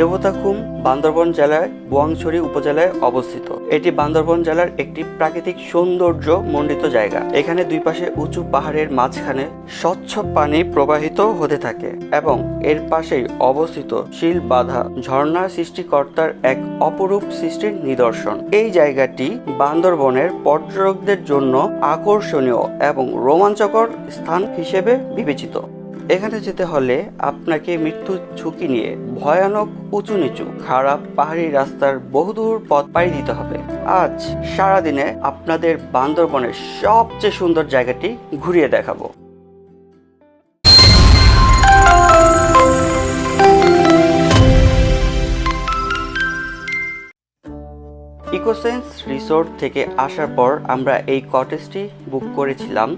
দেবতাখুম বান্দরবন জেলার বোয়াংছড়ি উপজেলায় অবস্থিত। এটি বান্দরবন জেলার একটি প্রাকৃতিক সৌন্দর্য মণ্ডিত জায়গা। এখানে দুই পাশে উঁচু পাহাড়ের মাঝখানে স্বচ্ছ পানি প্রবাহিত হতে থাকে এবং এর পাশেই অবস্থিত শিল বাঁধা ঝর্ণা সৃষ্টিকর্তার এক অপরূপ সৃষ্টির নিদর্শন। এই জায়গাটি বান্দরবনের পর্যটকদের জন্য আকর্ষণীয় এবং রোমাঞ্চকর স্থান হিসেবে বিবেচিত। এখানে যেতে হলে আপনাকে মৃত্যুর ঝুঁকি নিয়ে ভয়ানক উঁচু নিচু খারাপ পাহাড়ি রাস্তার বহুদূর পথ পাড়ি দিতে হবে। আজ সারাদিনে আপনাদের বান্দরবনের সবচেয়ে সুন্দর জায়গাটি ঘুরিয়ে দেখাবো। ইকোসেন্স রিসোর্ট থেকে আসার পর আমরা এই কটেজটি বুক করেছিলাম।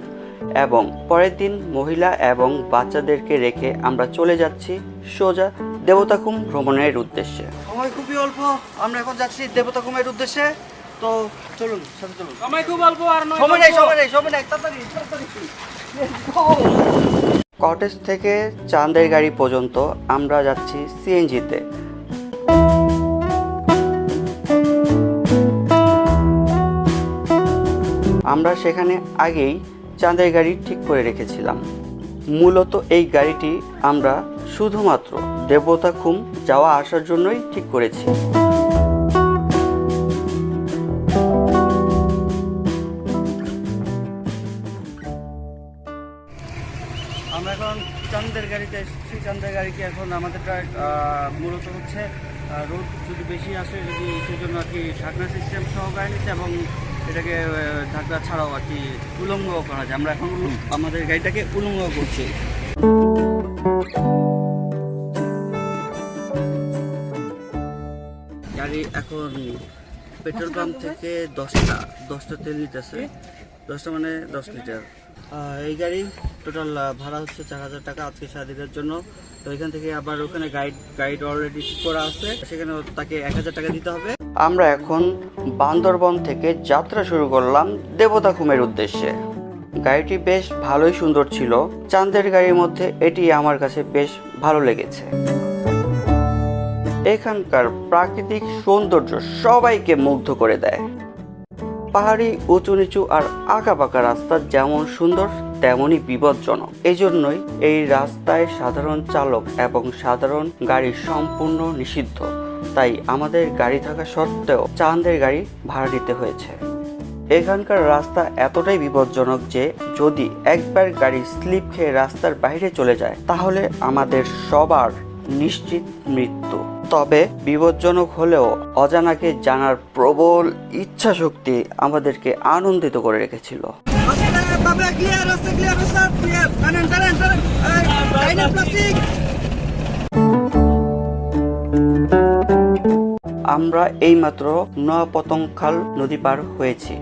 এবং পরের দিন মহিলা এবং বাচ্চাদেরকে রেখে আমরা চলে যাচ্ছি সোজা দেবতাখুম ভ্রমণের উদ্দেশ্যে। সময় খুবই অল্প আমরা এখন যাচ্ছি দেবতাখুমের উদ্দেশ্যে। তো চলুন সাথে চলুন। সময় খুব অল্প আর নয় সময় নেই সময় নেই সময় নেই তাড়াতাড়ি তাড়াতাড়ি। কটেজ থেকে চাঁদের গাড়ি পর্যন্ত আমরা যাচ্ছি সিএনজিতে। আমরা সেখানে আগেই চাঁদের গাড়ি ঠিক করে রেখেছিলাম। মূলত এই গাড়িটি আমরা শুধুমাত্র দেবতা খুম যাওয়া আসার জন্যই ঠিক করেছি। আমরা এখন চাঁদের গাড়িতে এসেছি। চাঁদের গাড়িটি এখন আমাদেরটা আহ, মূলত হচ্ছে রোদ যদি বেশি আসে যদি সেই জন্য আর কি ঢাকনা সিস্টেম সহ গাড়ি নিচ্ছে এবং এটাকে ঢাকনা ছাড়াও আর কি উলঙ্গ করা যায়। আমরা এখন আমাদের গাড়িটাকে উলঙ্গ করছি। গাড়ি এখন পেট্রোল পাম্প থেকে দশটা দশটা তেল নিতেছে। দশটা মানে দশ লিটার। এই গাড়ি টোটাল ভাড়া হচ্ছে চার হাজার টাকা আজকে সারাদিনের জন্য। তো এখান থেকে আবার ওখানে গাইড গাইড অলরেডি ঠিক করা আছে। সেখানে তাকে এক হাজার টাকা দিতে হবে। আমরা এখন বান্দরবন থেকে যাত্রা শুরু করলাম দেবতাখুমের উদ্দেশ্যে। গাড়িটি বেশ ভালোই সুন্দর ছিল। চাঁদের গাড়ির মধ্যে এটি আমার কাছে বেশ ভালো লেগেছে। এখানকার প্রাকৃতিক সৌন্দর্য সবাইকে মুগ্ধ করে দেয়। পাহাড়ি উঁচু নিচু আর আঁকা পাকা রাস্তা যেমন সুন্দর, তেমনই বিপজ্জনক। এই জন্যই এই রাস্তায় সাধারণ চালক এবং সাধারণ গাড়ি সম্পূর্ণ নিষিদ্ধ। তাই আমাদের গাড়ি থাকা সত্ত্বেও চাঁদের গাড়ি ভাড়া নিতে হয়েছে এখানকার রাস্তা এতটাই বিপজ্জনক যে যদি একবার গাড়ি স্লিপ খেয়ে রাস্তার বাইরে চলে যায় তাহলে আমাদের সবার নিশ্চিত মৃত্যু তবে বিপজ্জনক হলেও অজানাকে জানার প্রবল ইচ্ছা শক্তি আমাদেরকে আনন্দিত করে রেখেছিল আমরা এইমাত্র নয়াপতংখাল নদী পার হয়েছি।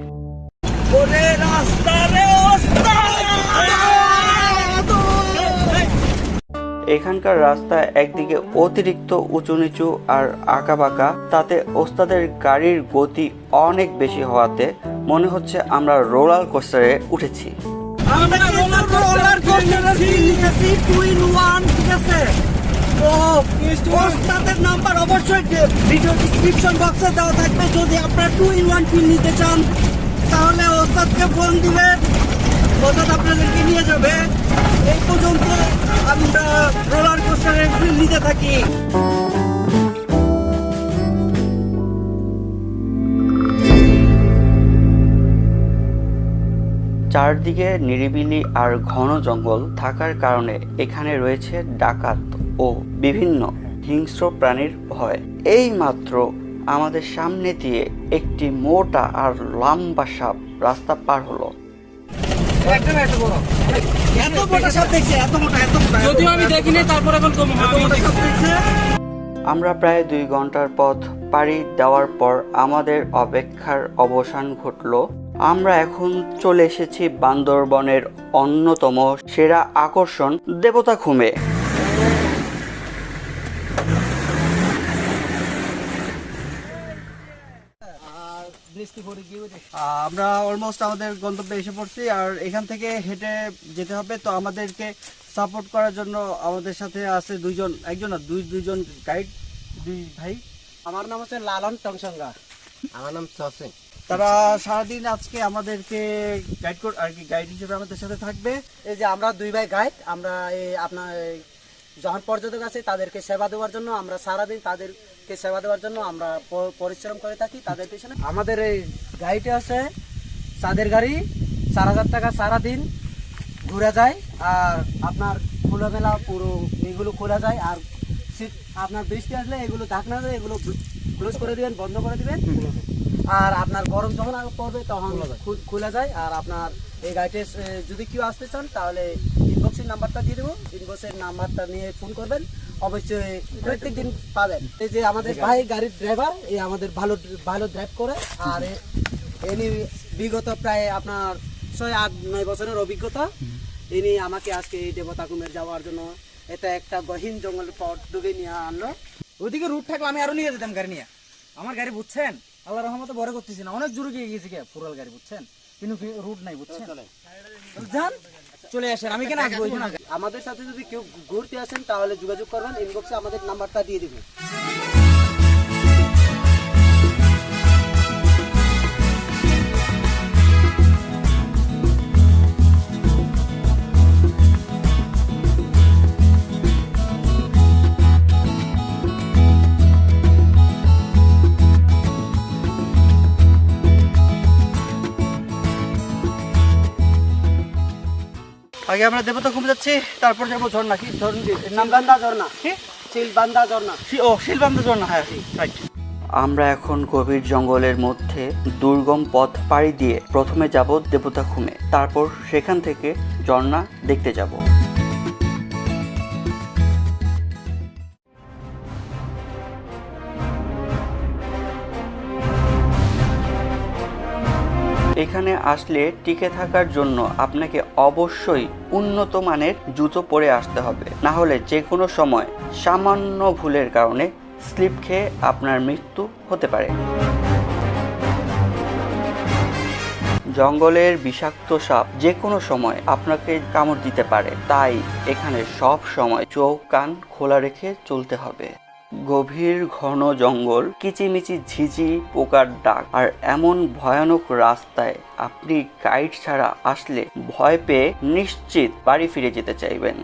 এখানকার রাস্তা একদিকে অতিরিক্ত উঁচু নিচু আর আঁকাবাঁকা তাতে ওস্তাদের গাড়ির গতি অনেক বেশি হওয়াতে মনে হচ্ছে আমরা রোলার কোস্টারে উঠেছি। আমরা রোলার কোস্টারে ঠিক আছে। ওস্তাদের নাম্বার অবশ্যই ভিডিও ডিসক্রিপশন বক্সে দেওয়া থাকবে। যদি আপনারা টু নিতে চান, তাহলে ফোন নিয়ে যাবে। এই পর্যন্ত আমরা রোলার নিতে থাকি। চারদিকে নিরিবিলি আর ঘন জঙ্গল থাকার কারণে এখানে রয়েছে ডাকাত। ও বিভিন্ন হিংস্র প্রাণীর ভয়। এই মাত্র আমাদের সামনে দিয়ে একটি মোটা আর লম্বা সাপ রাস্তা পার হলো। আমরা প্রায় দুই ঘণ্টার পথ পাড়ি দেওয়ার পর আমাদের অপেক্ষার অবসান ঘটল। আমরা এখন চলে এসেছি বান্দরবনের অন্যতম সেরা আকর্ষণ দেবতা খুমে। আমরা অলমোস্ট আমাদের গন্তব্যে এসে পড়ছি আর এখান থেকে হেঁটে যেতে হবে। তো আমাদেরকে সাপোর্ট করার জন্য আমাদের সাথে আছে দুইজন একজন না দুই দুইজন গাইড দুই ভাই। আমার নাম হচ্ছে লালন টংসঙ্গা। আমার নাম চসে তারা সারাদিন আজকে আমাদেরকে গাইড কর আর কি গাইড হিসেবে আমাদের সাথে থাকবে। এই যে আমরা দুই ভাই গাইড আমরা এই আপনার এই যখন পর্যটক আছে তাদেরকে সেবা দেওয়ার জন্য আমরা সারাদিন তাদেরকে সেবা দেওয়ার জন্য আমরা পরিশ্রম করে থাকি তাদের পিছনে। আমাদের এই গাড়িটা আছে চাঁদের গাড়ি। চার হাজার টাকা সারাদিন ঘুরে যায় আর আপনার খোলামেলা পুরো এগুলো খোলা যায় আর শীত আপনার বৃষ্টি আসলে এগুলো ঢাকনা যায় এগুলো ক্লোজ করে দিবেন বন্ধ করে দিবেন। আর আপনার গরম যখন পড়বে তখন খুলে যায়। আর আপনার এই গাড়িতে যদি কেউ আসতে চান তাহলে ইনবক্সের নাম্বারটা দিয়ে দেবো। ইনবক্সের নাম্বারটা নিয়ে ফোন করবেন। অবশ্যই প্রত্যেক দিন পাবেন। এই যে আমাদের ভাই গাড়ির ড্রাইভার এই আমাদের ভালো ভালো ড্রাইভ করে। আর এনি বিগত প্রায় আপনার ছয় আট নয় বছরের অভিজ্ঞতা। ইনি আমাকে আজকে এই দেবতা কুমের যাওয়ার জন্য এটা একটা গহীন জঙ্গলের পথ ডুবে নিয়ে আনলো। ওইদিকে রুট থাকলে আমি আরও নিয়ে যেতাম গাড়ি নিয়ে। আমার গাড়ি বুঝছেন? আল্লাহ রহমতে বড় করতেছি না। অনেক জোরে গিয়ে গেছি গে ফুরাল গাড়ি বুঝছেন? কিন্তু রুট নাই বুঝছেন? যান। চলে আসেন আমি কেন আসব? আমাদের সাথে যদি কেউ ঘুরতে আসেন, তাহলে যোগাযোগ করবেন ইনবক্সে আমাদের নাম্বারটা দিয়ে দেবেন আগে আমরা দেবতা ঘুমে যাচ্ছি তারপর যাব ঝর্ণা। কি ঝর্ণা ঝর্ণা? শিলবান্দা ঝর্ণা। ও শিলবান্ধা ঝর্ণা হ্যাঁ রাইট আমরা এখন গভীর জঙ্গলের মধ্যে দুর্গম পথ পাড়ি দিয়ে প্রথমে যাব দেবতা খুমে তারপর সেখান থেকে ঝর্ণা দেখতে যাব। এখানে আসলে টিকে থাকার জন্য আপনাকে অবশ্যই উন্নত মানের জুতো পরে আসতে হবে। না হলে যে কোনো সময় সামান্য ভুলের কারণে স্লিপ খেয়ে আপনার মৃত্যু হতে পারে। জঙ্গলের বিষাক্ত সাপ যে কোনো সময় আপনাকে কামড় দিতে পারে। তাই এখানে সব সময় চোখ কান খোলা রেখে চলতে হবে। গভীর ঘন জঙ্গল, কিচিমিচি ঝিঝি, পোকার ডাক, আর এমন ভয়ানক রাস্তায় আপনি গাইড ছাড়া আসলে ভয় পেয়ে নিশ্চিত বাড়ি ফিরে যেতে চাইবেন।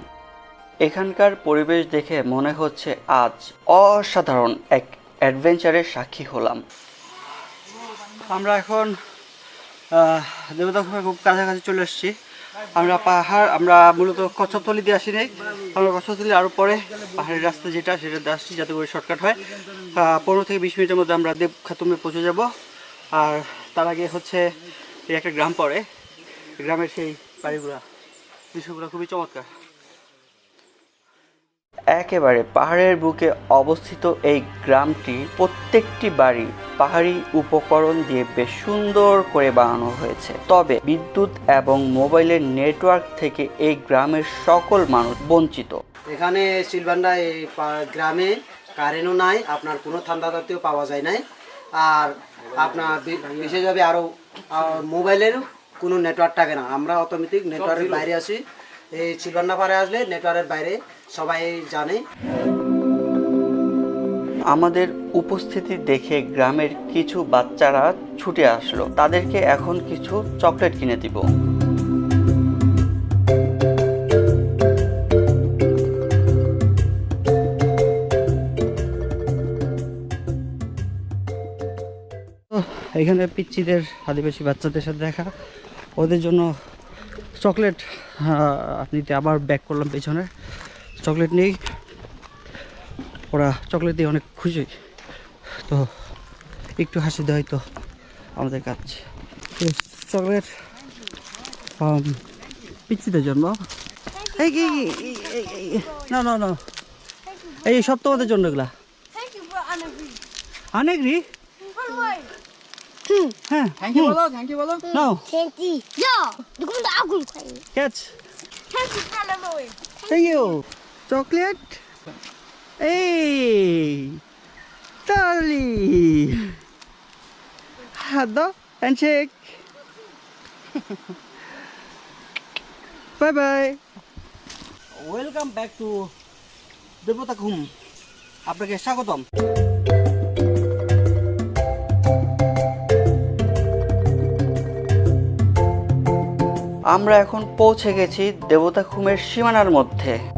এখানকার পরিবেশ দেখে মনে হচ্ছে আজ অসাধারণ এক অ্যাডভেঞ্চারের সাক্ষী হলাম। আমরা এখন দেবতা খুব কাছাকাছি চলে এসেছি। আমরা পাহাড়, আমরা মূলত কচ্ছপতলি দিয়ে আসি নাই আমরা কচ্ছপতলি আরও পরে, পাহাড়ের রাস্তা যেটা, সেটা দিয়ে আসছি যাতে করে শর্টকাট হয়। পনেরো থেকে বিশ মিনিটের মধ্যে আমরা দেব খাতুমে পৌঁছে যাব। আর তার আগে হচ্ছে এই একটা গ্রাম পড়ে। গ্রামের সেই বাড়িগুলা, দৃশ্যগুলো খুবই চমৎকার। একেবারে পাহাড়ের বুকে অবস্থিত এই গ্রামটি প্রত্যেকটি বাড়ি পাহাড়ি উপকরণ দিয়ে বেশ সুন্দর করে বানানো হয়েছে। তবে বিদ্যুৎ এবং মোবাইলের নেটওয়ার্ক থেকে এই গ্রামের সকল মানুষ বঞ্চিত। এখানে সিলভান্ডা এই গ্রামে কারেন্টও নাই, আপনার কোনো ঠান্ডা জাতীয় পাওয়া যায় নাই। আর আপনার বিশেষভাবে আরও মোবাইলের কোনো নেটওয়ার্ক থাকে না। আমরা অটোমেটিক নেটওয়ার্কের বাইরে আসি এই সিলভান্ডা পারে আসলে নেটওয়ার্কের বাইরে সবাই জানে। আমাদের উপস্থিতি দেখে গ্রামের কিছু বাচ্চারা ছুটে আসলো। তাদেরকে এখন কিছু চকলেট কিনে দিব। এখানে পিচ্ছিদের আদিবাসী বাচ্চাদের সাথে দেখা। ওদের জন্য চকলেট নিতে আবার ব্যাক করলাম পেছনে। চকলেট নেই। ওরা চকলেট দিয়ে অনেক খুশি। তো একটু হাসি দেয় তো আমাদের কাজ চকলেট পিচ্ছিদের জন্য। এই কি না না না। এই সব তোমাদের জন্য এগুলা। অনেক রি. হ্যাঁ থ্যাংক ইউ বলো থ্যাংক ইউ বলো। নাও catch Anna Boy. Thank you. Chocolate. Hey, Charlie. Hado handshake. bye bye. Welcome back to Devota Khum. আপনাকে স্বাগতম আমরা এখন পৌঁছে গেছি দেবতা খুমের সীমানার মধ্যে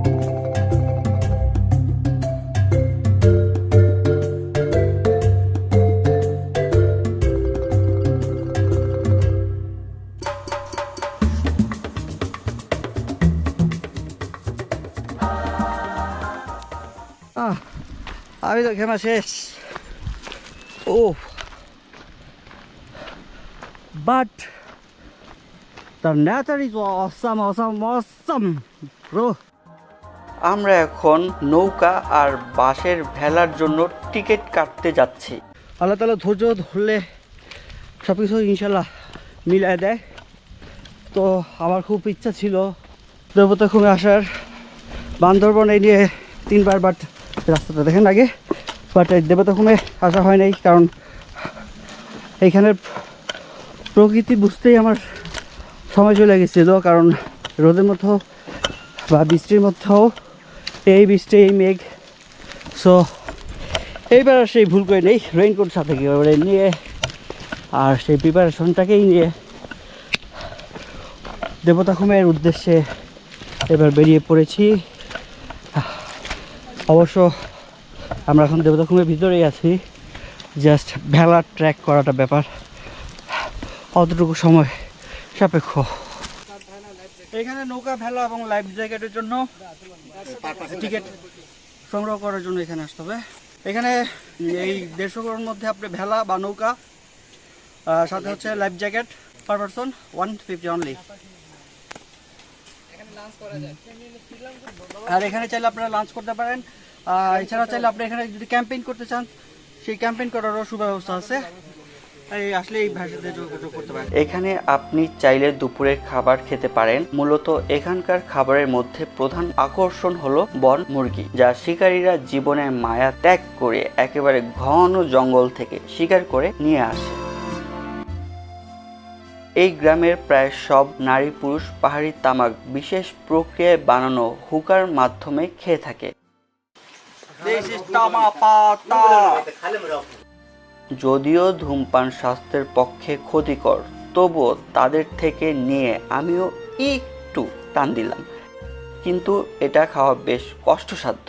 আমি তো ঘেমা শেষ। ও but the nature is awesome awesome awesome bro আমরা এখন নৌকা আর বাসের ভেলার জন্য টিকিট কাটতে যাচ্ছি। আল্লাহ তালা ধৈর্য ধরলে সব কিছু ইনশাল্লাহ মিলায় দেয়। তো আমার খুব ইচ্ছা ছিল দেবতা খুমে আসার বান্দরবন এই নিয়ে তিনবার বাট রাস্তাটা দেখেন আগে। বাট এই দেবতা খুমে আসা হয় নাই, কারণ এইখানের প্রকৃতি বুঝতেই আমার সময় চলে গেছিল কারণ রোদের মধ্যেও বা বৃষ্টির মধ্যেও এই বৃষ্টি, এই মেঘ। সো এইবার সেই ভুল করে নেই রেইনকোট সাথে করে নিয়ে আর সেই প্রিপারেশনটাকেই নিয়ে দেবতাখুমের উদ্দেশ্যে এবার বেরিয়ে পড়েছি। অবশ্য আমরা এখন দেবতাখুমের ভিতরেই আছি। জাস্ট ভেলার ট্র্যাক করাটা ব্যাপার। অতটুকু সময় সাপেক্ষ। এখানে নৌকা, ভেলা এবং লাইফ জ্যাকেটের জন্য টিকিট সংগ্রহ করার জন্য এখানে আসতে হবে। এখানে এই দেড়শো মধ্যে আপনি ভেলা বা নৌকা সাথে হচ্ছে life jacket per person one fifty only আর এখানে চাইলে আপনারা লাঞ্চ করতে পারেন। এছাড়া চাইলে আপনি এখানে যদি ক্যাম্পেইন করতে চান, সেই ক্যাম্পেইন করারও সুব্যবস্থা আছে। এখানে আপনি চাইলে দুপুরের খাবার খেতে পারেন। মূলত এখানকার খাবারের মধ্যে প্রধান আকর্ষণ হলো বন মুরগি, যা শিকারীরা জীবনের মায়া ত্যাগ করে একেবারে ঘন জঙ্গল থেকে শিকার করে নিয়ে আসে। এই গ্রামের প্রায় সব নারী পুরুষ পাহাড়ি তামাক বিশেষ প্রক্রিয়ায় বানানো হুকার মাধ্যমে খেয়ে থাকে। যদিও ধূমপান স্বাস্থ্যের পক্ষে ক্ষতিকর তবুও তাদের থেকে নিয়ে আমিও একটু টান দিলাম। কিন্তু এটা খাওয়া বেশ কষ্টসাধ্য।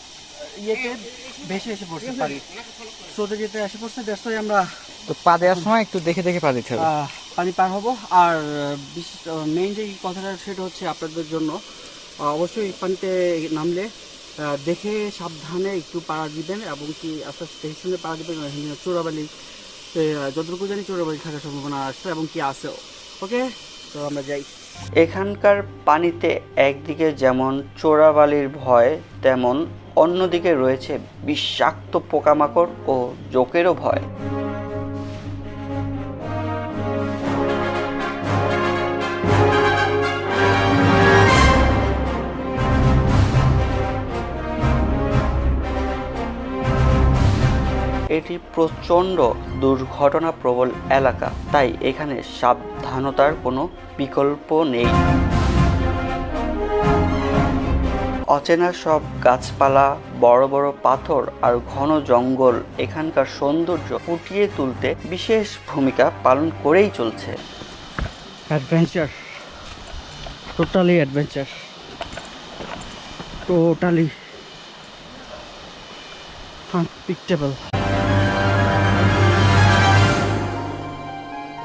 ইয়েতে ভেসে এসে পড়ছে পানি। স্রোতে যেতে এসে পড়ছে ব্যস্ত আমরা তো পা দেওয়ার সময় একটু দেখে দেখে পা দিতে হবে। পানি পার হব। আর মেইন যে কথাটা সেটা হচ্ছে আপনাদের জন্য অবশ্যই পানিতে নামলে দেখে সাবধানে একটু পাড়া দিবেন এবং কি আস্তে আস্তে দেখে শুনে পাড়া দিবেন। চোরাবালি যতটুকু জানি চোরাবালি থাকার সম্ভাবনা আছে এবং কি আছে। ওকে? তো আমরা যাই। এখানকার পানিতে একদিকে যেমন চোরাবালির ভয় তেমন অন্যদিকে রয়েছে বিষাক্ত পোকামাকড় ও জোকেরও ভয়। এটি প্রচণ্ড দুর্ঘটনা প্রবল এলাকা, তাই এখানে সাবধানতার কোনো বিকল্প নেই। অচেনা সব গাছপালা বড় বড় পাথর আর ঘন জঙ্গল এখানকার সৌন্দর্য ফুটিয়ে তুলতে বিশেষ ভূমিকা পালন করেই চলছে। Adventure totally adventure totally unpredictable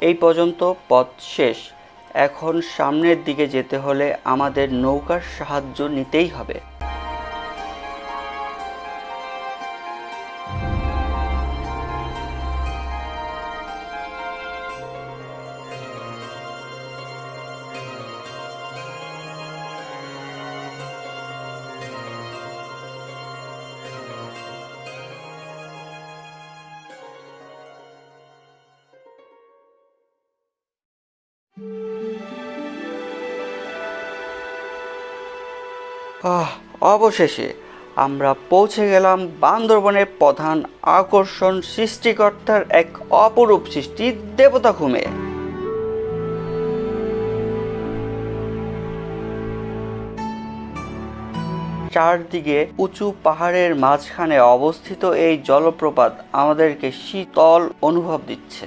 এই পর্যন্ত পথ শেষ। এখন সামনের দিকে যেতে হলে আমাদের নৌকার সাহায্য নিতেই হবে। অবশেষে আমরা পৌঁছে গেলাম বান্দরবনের প্রধান আকর্ষণ সৃষ্টিকর্তার এক অপরূপ সৃষ্টি দেবতা ঘুমে। চারদিকে উঁচু পাহাড়ের মাঝখানে অবস্থিত এই জলপ্রপাত আমাদেরকে শীতল অনুভব দিচ্ছে।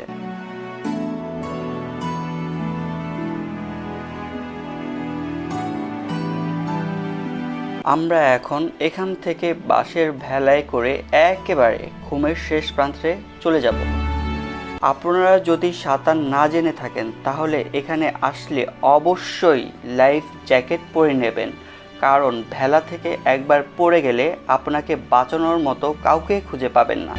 আমরা এখন এখান থেকে বাসের ভেলায় করে একেবারে ঘুমের শেষ প্রান্তে চলে যাব। আপনারা যদি সাঁতার না জেনে থাকেন, তাহলে এখানে আসলে অবশ্যই লাইফ জ্যাকেট পরে নেবেন। কারণ ভেলা থেকে একবার পড়ে গেলে আপনাকে বাঁচানোর মতো কাউকে খুঁজে পাবেন না।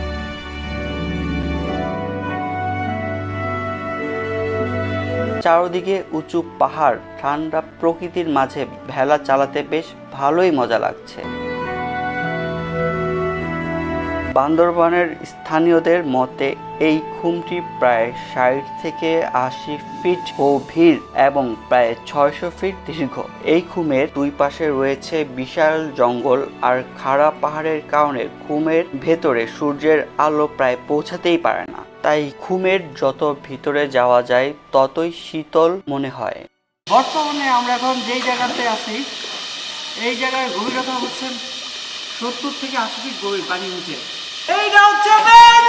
চারদিকে উঁচু পাহাড়, ঠান্ডা প্রকৃতির মাঝে ভেলা চালাতে বেশ ভালোই মজা লাগছে। বান্দরবানের স্থানীয়দের মতে, এই খুমটি প্রায় ষাট থেকে আশি ফিট গভীর এবং প্রায় ছয়শো ফিট দীর্ঘ। এই খুমের দুই পাশে রয়েছে বিশাল জঙ্গল আর খাড়া পাহাড়ের কারণে খুমের ভেতরে সূর্যের আলো প্রায় পৌঁছাতেই পারে না। তাই খুমের যত ভিতরে যাওয়া যায় ততই শীতল মনে হয়। বর্তমানে আমরা এখন যেই জায়গাতে আছি এই জায়গার গভীরতা হচ্ছে সত্তর থেকে আশি ফিট গভীর পানি নিচে। এইটা হচ্ছে মেন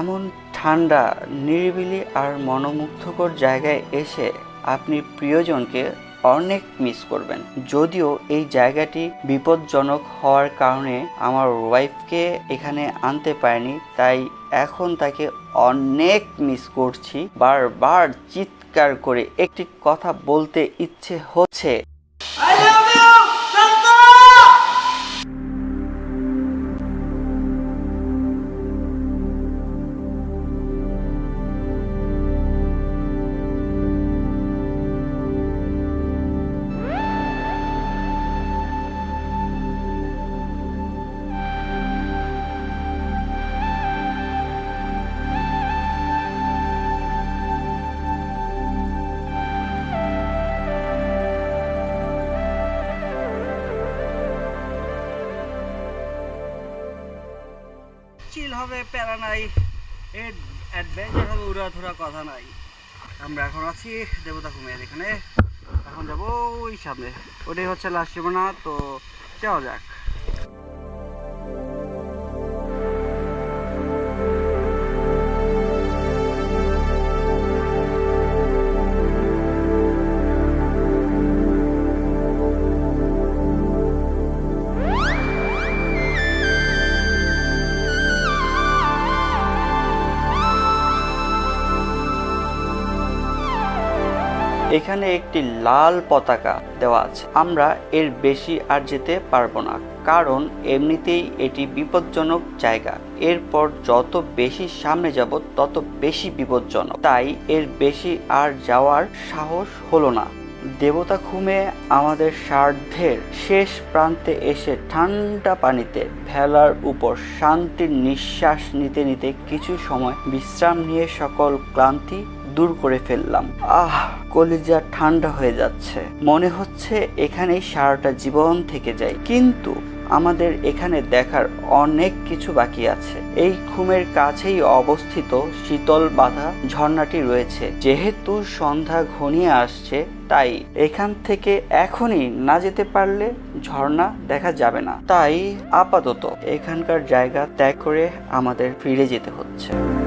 এমন ঠান্ডা নিরিবিলি আর মনোমুগ্ধকর জায়গায় এসে আপনি প্রিয়জনকে অনেক মিস করবেন। যদিও এই জায়গাটি বিপদজনক হওয়ার কারণে আমার ওয়াইফকে এখানে আনতে পারিনি, তাই এখন তাকে অনেক মিস করছি। বারবার চিৎকার করে একটি কথা বলতে ইচ্ছে হচ্ছে। আমরা এখন আছি দেবতা কুমিয়ার এখানে। এখন যাব ওই সামনে। ওটাই হচ্ছে লাস্ট সীমানা তো যাওয়া যাক। এখানে একটি লাল পতাকা দেওয়া আছে। আমরা এর বেশি আর যেতে পারব না, কারণ এমনিতেই এটি বিপজ্জনক জায়গা। এরপর যত বেশি সামনে যাব, তত বেশি বিপজ্জনক। তাই এর বেশি আর যাওয়ার সাহস হলো না। দেবতা খুমে আমাদের সার্ধের শেষ প্রান্তে এসে ঠান্ডা পানিতে ভেলার উপর শান্তির নিঃশ্বাস নিতে নিতে কিছু সময় বিশ্রাম নিয়ে সকল ক্লান্তি দূর করে ফেললাম। আহ, কলিজা ঠান্ডা হয়ে যাচ্ছে। মনে হচ্ছে এখানেই সারাটা জীবন থেকে যায়। কিন্তু আমাদের এখানে দেখার অনেক কিছু বাকি আছে। এই খুমের কাছেই অবস্থিত শীতল বাঁধা ঝর্ণাটি রয়েছে। যেহেতু সন্ধ্যা ঘনিয়ে আসছে, তাই এখান থেকে এখনই না যেতে পারলে ঝর্ণা দেখা যাবে না। তাই আপাতত এখানকার জায়গা ত্যাগ করে আমাদের ফিরে যেতে হচ্ছে।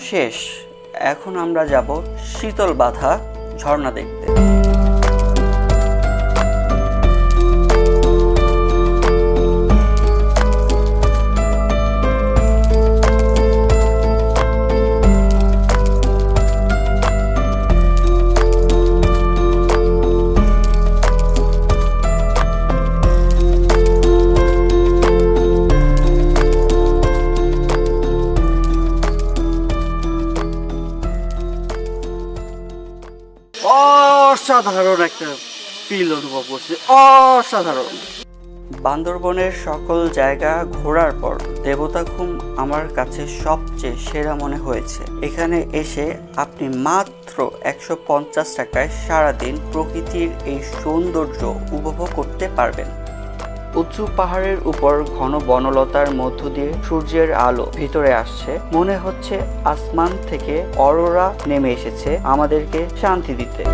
শেষ। এখন আমরা যাব শীতল বাধা ঝর্ণা দেখতে। অসাধারণ একটা ফিল অনুভব করছি। অসাধারণ। বান্দরবনের সকল জায়গা ঘোরার পর দেবতা দেবতাখুম আমার কাছে সবচেয়ে সেরা মনে হয়েছে। এখানে এসে আপনি মাত্র একশো পঞ্চাশ টাকায় সারাদিন প্রকৃতির এই সৌন্দর্য উপভোগ করতে পারবেন। উঁচু পাহাড়ের উপর ঘন বনলতার মধ্য দিয়ে সূর্যের আলো ভিতরে আসছে। মনে হচ্ছে আসমান থেকে অরোরা নেমে এসেছে আমাদেরকে শান্তি দিতে।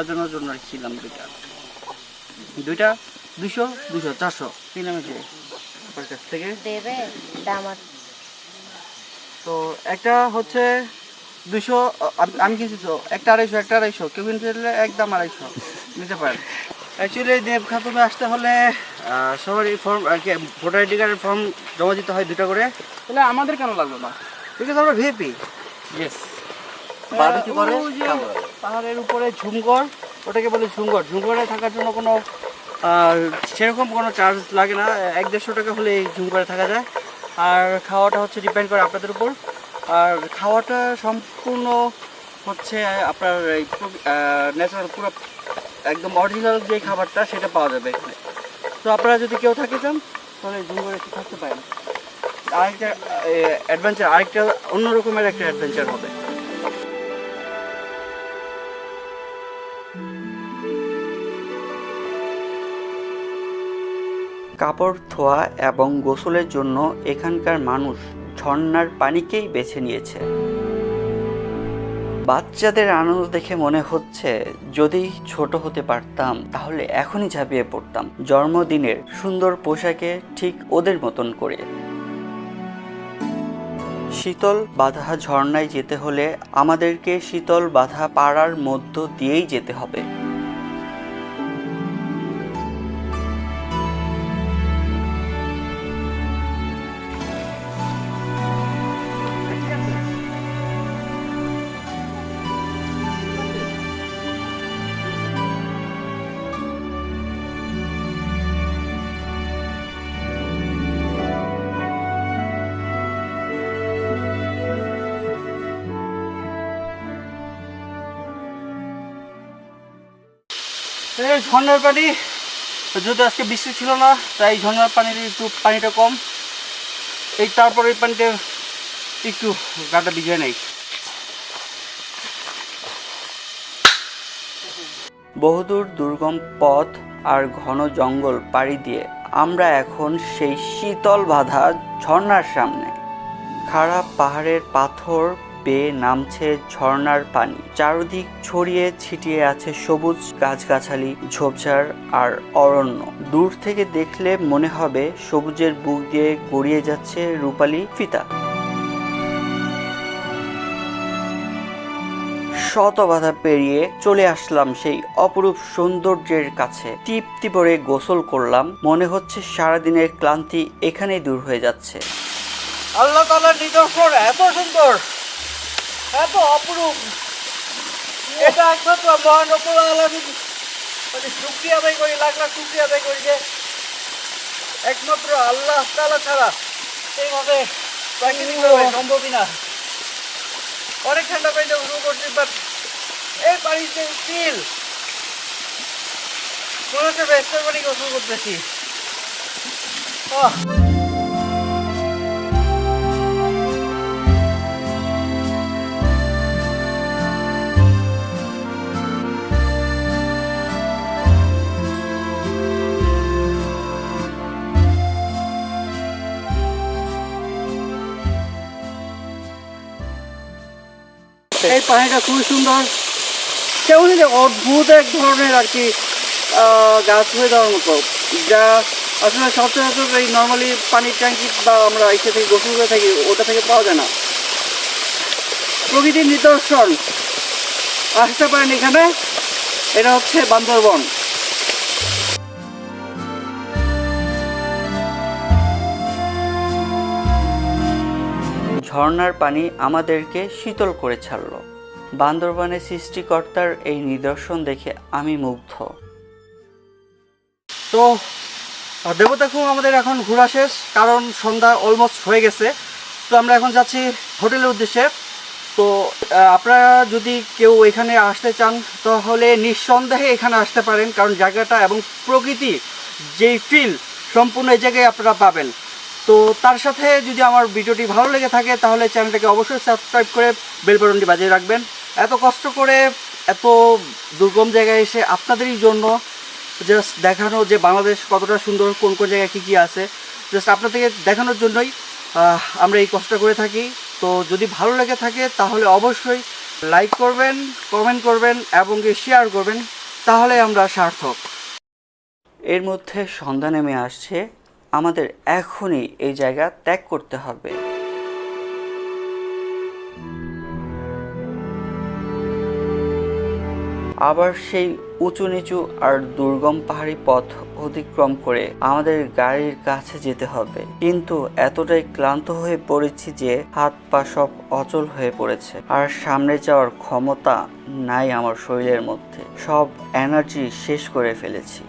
সাজানোর জন্য আর কি ছিলাম দুইটা। দুইটা দুশো দুশো চারশো কিনলাম যে আপনার কাছ থেকে। দেবে তো একটা হচ্ছে দুশো আমি কিনছি তো একটা আড়াইশো একটা আড়াইশো। কেউ কিনতে চাইলে একদম আড়াইশো। নিতে পারেন। অ্যাকচুয়ালি দেব খাতুনে আসতে হলে আহ, সবারই ফর্ম আর কি ভোটার আইডি কার্ডের ফর্ম জমা দিতে হয় দুটা করে। তাহলে আমাদের কেন লাগবে না? ঠিক আছে আমরা ভিপি ইয়েস বারবিকিউ করে পাহাড়ের উপরে ঝুমঘর ওটাকে বলে ঝুমঘর। ঝুমঘরে থাকার জন্য কোনো সেরকম কোনো চার্জ লাগে না। এক দেড়শো টাকা হলে এই ঝুমঘরে থাকা যায়। আর খাওয়াটা হচ্ছে ডিপেন্ড করে আপনাদের উপর। আর খাওয়াটা সম্পূর্ণ হচ্ছে আপনার এই ন্যাচারাল পুরো একদম অরিজিনাল যে খাবারটা সেটা পাওয়া যাবে এখানে। তো আপনারা যদি কেউ থাকতে চান তাহলে ঝুমঘরে একটু থাকতে পারেন। আরেকটা অ্যাডভেঞ্চার আরেকটা অন্য রকমের একটা অ্যাডভেঞ্চার হবে। কাপড় ধোয়া এবং গোসলের জন্য এখানকার মানুষ ঝর্ণার পানিকেই বেছে নিয়েছে। বাচ্চাদের আনন্দ দেখে মনে হচ্ছে, যদি ছোট হতে পারতাম, তাহলে এখনই ঝাঁপিয়ে পড়তাম। জন্মদিনের সুন্দর পোশাকে ঠিক ওদের মতন করে। শীতল বাধা ঝর্ণায় যেতে হলে আমাদেরকে শীতল বাধা পাড়ার মধ্য দিয়েই যেতে হবে। ঝর্ণার পানি যদি আজকে বৃষ্টি ছিল না, তাই ঝর্ণার পানির একটু পানিটা কম। এই তারপরে এই পানিতে একটু গাটা ভিজে নেই। বহুদূর দুর্গম পথ আর ঘন জঙ্গল পাড়ি দিয়ে আমরা এখন সেই শীতল বাঁধা ঝর্ণার সামনে। খারাপ পাহাড়ের পাথর বেয়ে নামছে ঝর্ণার পানি। চারদিক ছড়িয়ে ছিটিয়ে আছে সবুজ গাছগাছালি, ঝোপঝাড় আর অরণ্য। দূর থেকে দেখলে মনে হবে সবুজের বুক দিয়ে গড়িয়ে যাচ্ছে রূপালী ফিতা। শত বাধা পেরিয়ে চলে আসলাম সেই অপরূপ সৌন্দর্যের কাছে। তৃপ্তি ভরে গোসল করলাম, মনে হচ্ছে সারাদিনের ক্লান্তি এখানেই দূর হয়ে যাচ্ছে। আল্লাহ তালার নিদর্শন এত সুন্দর! এত অপরূপ। এটা একমাত্র মহান অপর আলমী মানে শুক্রিয়া আদায় করি লাখ লাখ শুক্রিয়া আদায় করি যে একমাত্র আল্লাহ তালা ছাড়া এইভাবে প্রাকৃতিকভাবে সম্ভবই না। অনেক ঠান্ডা পানিতে শুরু করছি বাট এই পানিতে স্টিল মনে হচ্ছে বেস্টের পানি গোসল করতেছি। এই পানিটা খুবই সুন্দর। কেমন যে অদ্ভুত এক ধরনের আর কি গাছ হয়ে যাওয়ার মতো। যা আসলে সচরাচর এই নর্মালি পানির ট্যাঙ্কি বা আমরা এসে থেকে গোসল করে থাকি, ওটা থেকে পাওয়া যায় না। প্রকৃতির নিদর্শন। আসতে পারেন এখানে। এটা হচ্ছে বান্দরবন। ঝর্ণার পানি আমাদেরকে শীতল করে ছাড়ল। বান্দরবানের সৃষ্টিকর্তার এই নিদর্শন দেখে আমি মুগ্ধ। তো দেবতাখুম আমাদের এখন ঘোরা শেষ, কারণ সন্ধ্যা অলমোস্ট হয়ে গেছে। তো আমরা এখন যাচ্ছি হোটেলের উদ্দেশ্যে। তো আপনারা যদি কেউ এখানে আসতে চান, তাহলে নিঃসন্দেহে এখানে আসতে পারেন, কারণ জায়গাটা এবং প্রকৃতি, যেই ফিল সম্পূর্ণ এই জায়গায় আপনারা পাবেন। তো তার সাথে যদি আমার ভিডিওটি ভালো লেগে থাকে, তাহলে চ্যানেলটাকে অবশ্যই সাবস্ক্রাইব করে বেল বাটনটি বাজিয়ে রাখবেন। এত কষ্ট করে এত দুর্গম জায়গায় এসে আপনাদেরই জন্য জাস্ট দেখানো যে বাংলাদেশ কতটা সুন্দর, কোন কোন জায়গায় কী কী আছে জাস্ট আপনাদেরকে দেখানোর জন্যই আমরা এই কষ্ট করে থাকি। তো যদি ভালো লেগে থাকে, তাহলে অবশ্যই লাইক করবেন কমেন্ট করবেন, এবং শেয়ার করবেন। তাহলে আমরা সার্থক। এর মধ্যে সন্ধ্যা নেমে আসছে। আমাদের এখনই এই জায়গা ত্যাগ করতে হবে। আবার সেই উঁচু নিচু আর দুর্গম পাহাড়ি পথ অতিক্রম করে আমাদের গাড়ির কাছে যেতে হবে। কিন্তু এতটাই ক্লান্ত হয়ে পড়েছি যে হাত পা সব অচল হয়ে পড়েছে। আর সামনে যাওয়ার ক্ষমতা নাই আমার শরীরের মধ্যে। সব এনার্জি শেষ করে ফেলেছি।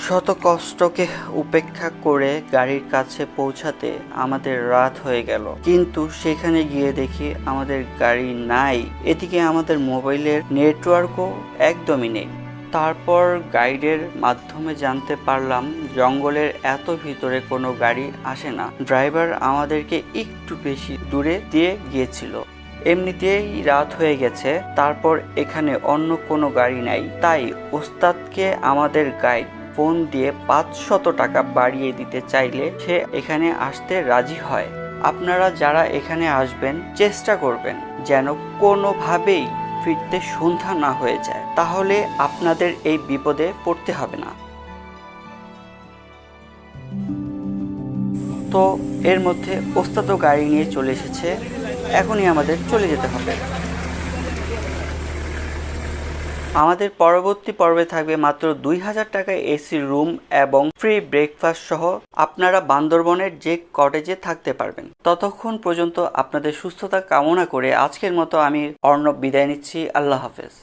শত কষ্টকে উপেক্ষা করে গাড়ির কাছে পৌঁছাতে আমাদের রাত হয়ে গেল। কিন্তু সেখানে গিয়ে দেখি আমাদের গাড়ি নাই। এদিকে আমাদের মোবাইলের নেটওয়ার্কও একদমই নেই। তারপর গাইডের মাধ্যমে জানতে পারলাম, জঙ্গলের এত ভিতরে কোনো গাড়ি আসে না। ড্রাইভার আমাদেরকে একটু বেশি দূরে দিয়ে গিয়েছিল। এমনিতেই রাত হয়ে গেছে, তারপর এখানে অন্য কোনো গাড়ি নাই। তাই ওস্তাদকে আমাদের গাইড ফোন দিয়ে পাঁচশত টাকা বাড়িয়ে দিতে চাইলে সে এখানে আসতে রাজি হয়। আপনারা যারা এখানে আসবেন, চেষ্টা করবেন যেন কোনোভাবেই ফিরতে সন্ধ্যা না হয়ে যায়। তাহলে আপনাদের এই বিপদে পড়তে হবে না। তো এর মধ্যে ওস্তাদও গাড়ি নিয়ে চলে এসেছে। এখনই আমাদের চলে যেতে হবে। আমাদের পরবর্তী পর্বে থাকবে মাত্র দুই হাজার টাকায় এসি রুম এবং ফ্রি ব্রেকফাস্ট সহ আপনারা বান্দরবনের যে কটেজে থাকতে পারবেন। ততক্ষণ পর্যন্ত আপনাদের সুস্থতা কামনা করে আজকের মতো আমি অর্ণব বিদায় নিচ্ছি। আল্লাহ হাফেজ।